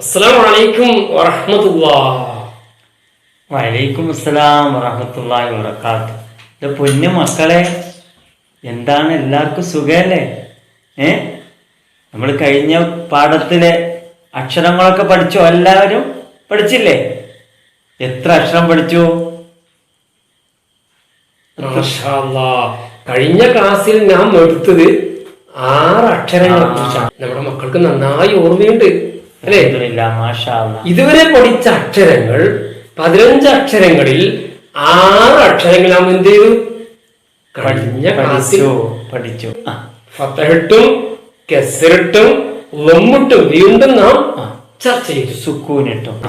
അസ്സലാമു അലൈക്കും വറഹ്മത്തുള്ളാ. വലൈക്കും അസ്സലാം വറഹമത്തല്ലാഹി വബറകാത്ത്. ഇത് പൊന്നു മക്കളെ എന്താണ് എല്ലാവർക്കും സുഖമല്ലേ ഏ? നമ്മൾ കഴിഞ്ഞ പാഠത്തിലെ അക്ഷരങ്ങളൊക്കെ പഠിച്ചോ എല്ലാവരും പഠിച്ചില്ലേ? എത്ര അക്ഷരം പഠിച്ചു. കഴിഞ്ഞ ക്ലാസ്സിൽ ഞാൻ എടുത്തത് ആറ് അക്ഷരങ്ങളെ കുറിച്ചാണ്. നമ്മുടെ മക്കൾക്ക് നന്നായി ഓർമ്മയുണ്ട്. അല്ലേ. ഇതുവരെ പഠിച്ച അക്ഷരങ്ങൾ പതിനഞ്ച് അക്ഷരങ്ങളിൽ ആറ് അക്ഷരങ്ങൾ നാം എന്ത് ചെയ്തു? കഴിഞ്ഞ ക്ലാസ്സിൽ പഠിച്ചു. ഫത്തഹിട്ടും കെസറിട്ടും ലമ്മിട്ടും വീണ്ടും നാം ചർച്ച ചെയ്തു. സുക്കൂനിട്ടും.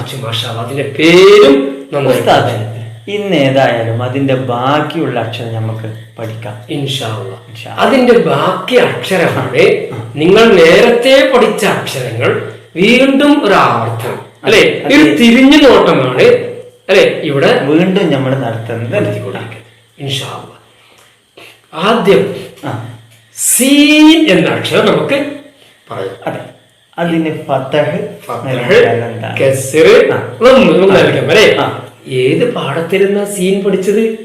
അതിന്റെ പേരും നന്നായി ഇന്ന് ഏതായാലും അതിന്റെ ബാക്കിയുള്ള അക്ഷരം നമുക്ക് പഠിക്കാം. ഇൻഷാ അതിന്റെ ബാക്കി അക്ഷരമാണ് നിങ്ങൾ നേരത്തെ പഠിച്ച അക്ഷരങ്ങൾ വീണ്ടും ഒരു ആവർത്തനം. അല്ലെ. ഒരു തിരിഞ്ഞു നോട്ടമാണ് അല്ലെ? ഇവിടെ വീണ്ടും നമ്മൾ നടത്തുന്നത് എനിക്ക് ഇൻഷാ അല്ലാ. ആദ്യം സീൻ എന്ന അക്ഷരം നമുക്ക് പറയാം. അതെ. അതിന് ഫത്തഹ് അല്ലെ. ഏത് പാഠത്തിരുന്ന സീൻ പഠിച്ചത്?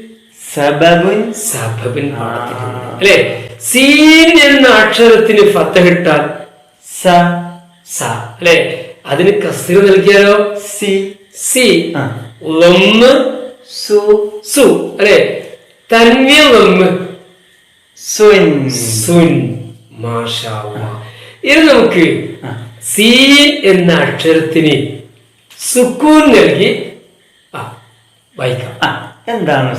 സബബുൻ സബബിൻ പാഠത്തിൽ അല്ലേ അല്ലെ? സീൻ എന്ന അക്ഷരത്തിന് ഫത്തഹിട്ടാൽ സ സ അല്ലെ? അതിന് കസ്റ് നൽകിയാലോ? സി. സി. ലൊന്ന് ലമ്മ് സു. സു അല്ലെ? തന്വി ലമ്മ് സുൻ. സുൻ. ഇനി നമുക്ക് സി എന്ന അക്ഷരത്തിന് സുക്കൂൻ നൽകി വായിക്കാം. എന്താണ്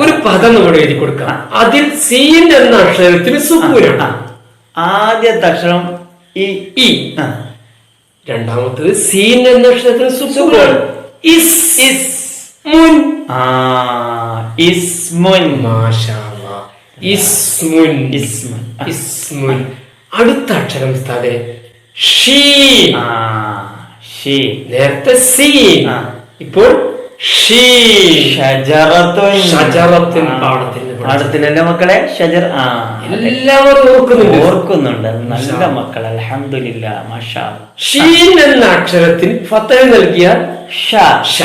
ഒരു പദം നമ്മുടെ എഴുതി കൊടുക്കാം. അതിൽ സീൻ എന്ന അക്ഷരത്തിന് സുക്കൂനാണ്. ആദ്യത്തെ അക്ഷരം ഇ. ആ, രണ്ടാമത്തത് സീൻ എന്ന അക്ഷരത്തിന് സുക്കൂനാണ് ഇസ്. ഇസ്. മുൻ. ആ ഇസ്മുൻ മാഷാ അല്ലാ. ഇസ്മുൻ ഇസ്മുൻ ആ, ഇസ്മുൻ അടുത്ത അക്ഷരം ഷീ നേരത്തെ സീ. ഇപ്പോൾ പാഠത്തിലല്ലേ മക്കളെ? ഷജർ ആ എല്ലാവരും ഓർക്കുന്നുണ്ട്. ഓർക്കുന്നുണ്ട്. നല്ല മക്കൾ അലഹമില്ല മാഷാ. ഷീൻ എന്ന അക്ഷരത്തിന് ഫത്തഹ നൽകിയ ഷ. ഷ.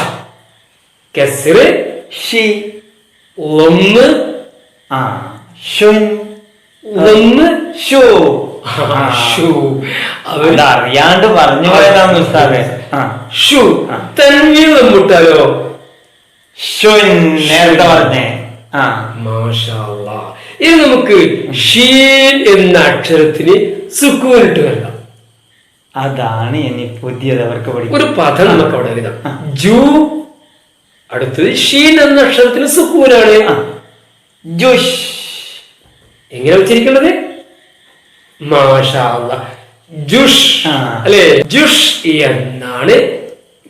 കെസറ്. ഷി. ഒന്ന് ആ ഷുൻ ലൊന്ന് ഷു അറിയാണ്ട് പറഞ്ഞു പോയതാണ് ഉസ്താദെ. ഷു. മുട്ടാലോ നേരത്തെ പറഞ്ഞേ. ഇനി നമുക്ക് ഷീ എന്ന അക്ഷരത്തിന് സുക്കൂനിട്ട് വരണം അതാണ് ഇനി പുതിയത് അവർക്ക് ഒരു പദം നമുക്ക് അവിടെ എഴുതാം. ജൂ. അടുത്തത് ഷീൻ എന്ന അക്ഷരത്തിന് സുക്കൂനാണ്. ജോഷ്. എങ്ങനെ ഉച്ചരിക്കേണ്ടത് ജുഷ്. അല്ലെ? ജുഷ് എന്നാണ്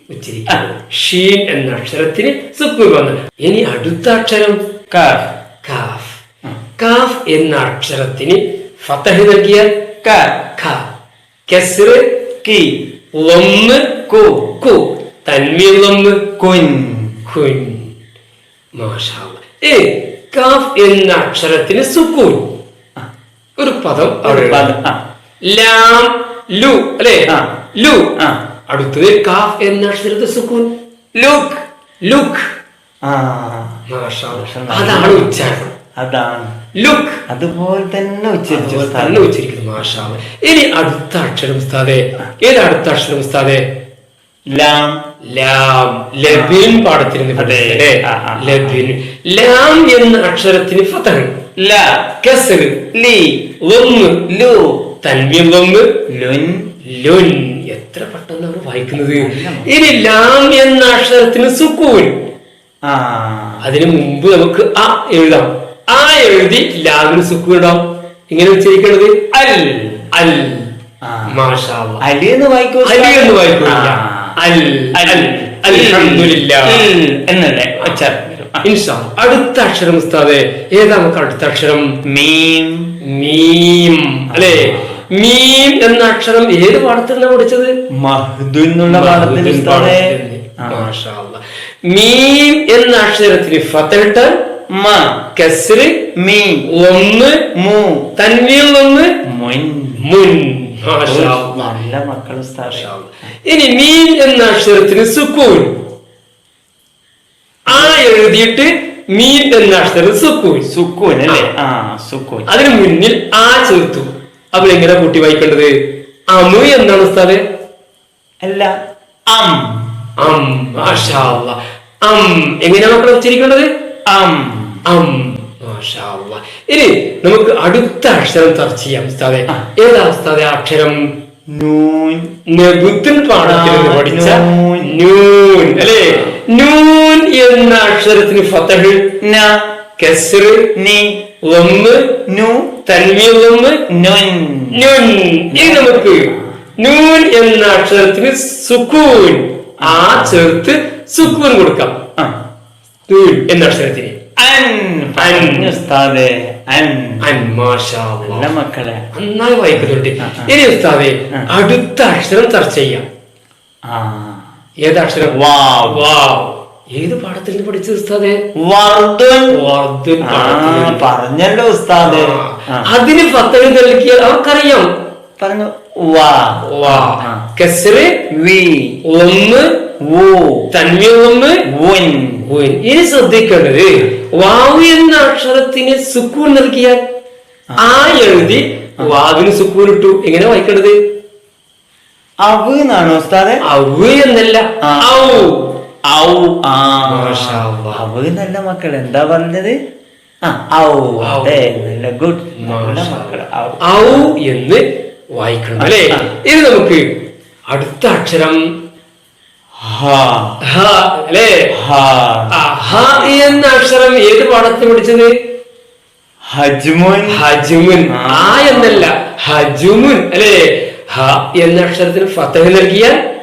ഉച്ചരിക്കുന്നത്. ഷീൻ എന്ന അക്ഷരത്തിന് വന്നു ഇനി അടുത്ത അക്ഷരം. കാഫ്. കാഫ്. കാഫ് എന്ന അക്ഷരത്തിന് ഫത്തഹ് നൽകിയ ക. ഖ. കി. ലൊന്ന് കു. കു. തന്മി ലൊന്ന് കുൻ. കുൻ. മാഷാ അല്ലാ. ഏ കാഫ് എന്ന അക്ഷരത്തിന് സുക്കൂൻ. പദം അവിടെ. ലാം ലു അല്ലേ? ലു. അടുത്തത് കാഫ് എന്ന അക്ഷരത്തിന് സുക്കൂൻ. ലുക്ക് ലുക്ക്. അതാണ് ഉച്ചാരണം. അതാണ്. ലുക്ക്. അതുപോലെ തന്നെ ഉച്ചരിച്ചു തന്നെ ഉച്ചരിക്കുന്നു മാഷാവ് ഇനി അടുത്ത അക്ഷരം ഉസ്താദെ. ഏത് അടുത്ത അക്ഷരം ഉസ്താദെ? ലാം. ലാം. ലബിൻ പാഠത്തിന്. ലബിൻ. ലാം എന്ന അക്ഷരത്തിന് ഫതഹ്. ല കസർ ലി ലൊന്ന് ലു. തൻവീം ലൊന്ന് ലുൻ ലുൻ. എത്ര പെട്ടെന്നാണ് വായിക്കുന്നത്? ഇനി ലാം എന്ന അക്ഷരത്തിന് സുക്കൂൻ. ആ. അതിനു മുമ്പ് നമുക്ക് അ എഴുതാം. ആ എഴുതി ലാമിന് സുക്കൂൻ ഇടാം. ഇങ്ങനെ ഉച്ചരിക്കേണ്ടത് അൽ അൽ. അലി എന്ന് വായിക്കൂ അലി എന്ന് വായിക്കില്ല ആ. അൽ അൽ. ഇൽ എന്നല്ലേ. ആ. ഇൻഷാ. അടുത്ത അക്ഷരം ഉസ്താദെ ഏതാ നമുക്ക് അടുത്ത അക്ഷരം? മീം. മീം. അല്ലെ? മീം എന്ന അക്ഷരം ഏത് പാഠത്തിലാണ് പഠിച്ചത്? മഹ്ദു എന്നുള്ള പാഠത്തിൽ. പാഠത്തിൽ. മീം എന്ന അക്ഷരത്തിന് ഫത്തൽട്ട് മ. കസ്ര് മീ. ഒന്ന് മു. തൻവീൽ ഒന്ന് മുൻ. മുൻ. നല്ല മക്കൾ ഇനി മീൻ എന്ന അക്ഷരത്തിന് സുക്കൂൻ. ആ എഴുതിയിട്ട് മീൻ എന്ന അക്ഷരം സുക്കൂൻ. സുക്കൂൻ അല്ലേ? ആ സുക്കൂൻ. അതിന് മുന്നിൽ ആ ചേർത്തു അപ്പൊ എങ്ങനെ കൂട്ടി വായിക്കേണ്ടത്? അമു എന്നാണ് ഉസ്താദ്? അല്ല അം. അം മാഷാ അല്ലാ. അം. എങ്ങനെയാണ് മക്കളെ ഉച്ചരിക്കേണ്ടത്? അം. അം മാഷാ അല്ലാ. ഇനി നമുക്ക് അടുത്ത അക്ഷരം ചർച്ച ചെയ്യാം ഉസ്താദെ. ഏതാ ഉസ്താദെ അക്ഷരം? നൂൻ. നെബുത്തിൻ പാഠത്തിൽ പഠിച്ച നൂൻ. നൂൻ. അല്ലേ? നൂൻ. എന്ന അക്ഷരത്തിന് ഫതഹ് ന കസ്ര നി ഒന്ന് നു ലംബ് നുൻ. നുൻ. ഇനി നമുക്ക് നൂൻ എന്ന അക്ഷരത്തിന് സുക്കൂൻ. ആ ചേർത്ത് സുക്കൂൻ കൊടുക്കാം. നൂൻ എന്ന അക്ഷരത്തിന്. നന്നായി വായിക്കുന്നുണ്ട്. ഇനി ഉസ്താദെ അടുത്ത അക്ഷരം ചർച്ച ചെയ്യാം. ഏത് അക്ഷരം? വാ വാവ്. ഏത് പാഠത്തിൽ നിന്ന് പഠിച്ച ഉസ്താദെ? വർദ്ധൻ. വർദ്ധൻ. പറഞ്ഞല്ലോ ഉസ്താദെ. അതിന് പത്തവി നൽകിയാൽ അവർക്കറിയാം പറഞ്ഞു വാ. വാ. കെസറ്. വി. ഒന്ന്. വു. തന്വീർ ഒന്ന്. ഉൻ. ഉൻ. ഇനി ശ്രദ്ധിക്കേണ്ടത് വാവ് എന്ന അക്ഷരത്തിന് സുക്കൂൻ നൽകിയാൽ ആ. എഴുതി വാവിന് സുക്കൂൺ ഇട്ടു. എങ്ങനെ വായിക്കേണ്ടത്? അവ് എന്നാണോ ഉസ്താദെ? അവ് എന്നല്ല. ഔ. ഔ ആ. അവ നല്ല മക്കൾ എന്താ പറഞ്ഞത്? ഔ. അതെ നല്ല ഗുഡ്. നല്ല മക്കൾ ഔ. എന്ന് വായിക്കണം അല്ലേ. ഇനി നമുക്ക് അടുത്ത അക്ഷരം. അല്ലേ? എന്ന അക്ഷരം ഏത് പാഠത്തിൽ പഠിച്ചത്? ഹജ്മുൻ. ഹജുമുൻ. ആ. എന്നല്ല ഹജുമുൻ അല്ലേ? ഹ എന്ന അക്ഷരത്തിന് ഫത്തഹ നൽകിയാൽ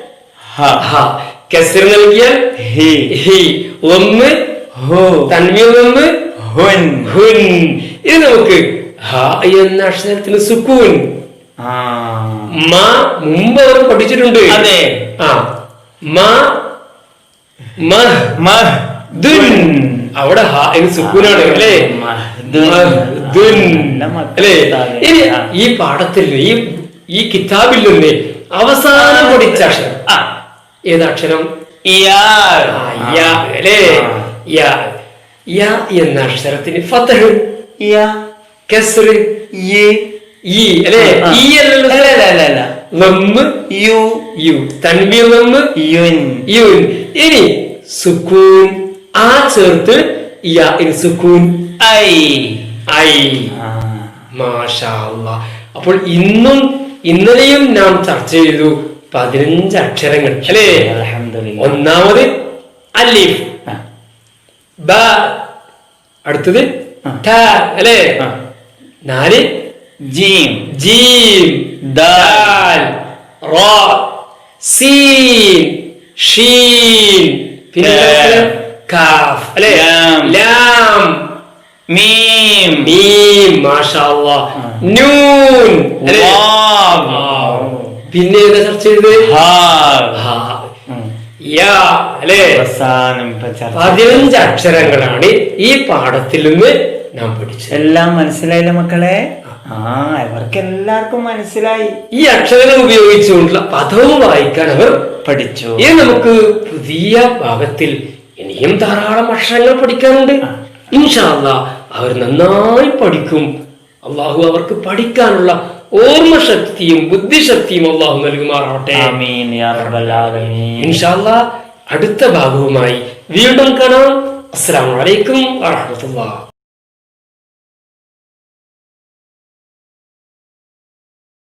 ഹ. ഹ. കെസർ നൽകിയാൽ ഹി ഹി ഒന്ന് ഹു തൻവീർ ഒന്ന് ഹുൻ ഹുൻ ഇത് നമുക്ക് ഹ എന്ന അക്ഷരത്തിന് സുക്കൂൻ മ മുമ്പ് അവർ പഠിച്ചിട്ടുണ്ട് അതെ. ആ മ മഹ് മഹ് ദുൻ അവിടെ സുക്കൂനാണ് അല്ലേ. അല്ലേ ഇനി ഈ പാഠത്തിൽ ഈ ഈ കിതാബിൽ നിന്ന് അവസാനം പഠിച്ച അക്ഷരം ആ ഏത് അക്ഷരം യാ ആ, യ അല്ലേ. യ എന്ന അക്ഷരത്തിന് യാ. കസ്ർ യി. ഈ അല്ലേ? ആ. ഈ അല്ലല്ലോ അല്ല അല്ല അല്ല അല്ല. ലമ്മ് യു. യു. തൻവീർ ലമ്മ് യുൻ. യുൻ. ഇനി സുക്കൂൻ. ആ ചേർത്ത് യാ ഇനി സുക്കൂൻ. ഐ. ഐ. മാഷാ. അപ്പോൾ ഇന്നും ഇന്നലെയും നാം ചർച്ച ചെയ്തു. പതിനഞ്ച് അക്ഷരങ്ങൾ. അല്ലേ? ഒന്നാമത് അലിഫ്. ബ. അടുത്തത്. അല്ലേ? നാല്. ജീം. ജീം. ദാൽ. സീ. സീൻ ഷീൻ പിന്നെ കാഫ്. അല്ലേ? ലാം. മീം. മീം. മാഷാ അല്ലാ ആ. നൂൻ. അല്ലേ? പിന്നെ ചർച്ച ചെയ്തത്? പതിനഞ്ച് അക്ഷരങ്ങളാണ് ഈ പാഠത്തിൽ നിന്ന് നാം പഠിച്ചത്. എല്ലാം മനസ്സിലായില്ല മക്കളെ? ആ. അവർക്ക് എല്ലാവർക്കും മനസ്സിലായി. ഈ അക്ഷരങ്ങൾ ഉപയോഗിച്ചുകൊണ്ടുള്ള പദവും വായിക്കാൻ അവർ പഠിച്ചു. ഇനി നമുക്ക് പുതിയ ഭാഗത്തിൽ ഇനിയും ധാരാളം അക്ഷരങ്ങൾ പഠിക്കാനുണ്ട്. ഇൻഷാല്ല അവർ നന്നായി പഠിക്കും. അള്ളാഹു അവർക്ക് പഠിക്കാനുള്ള ഓർമ്മശക്തിയും ബുദ്ധിശക്തിയും അള്ളാഹു നൽകുമാറാവട്ടെ. ഇൻഷാല്ല അടുത്ത ഭാഗവുമായി വീണ്ടും കാണാം. അസ്സാം വലൈക്കും വറഹ്മത്തുള്ളാഹി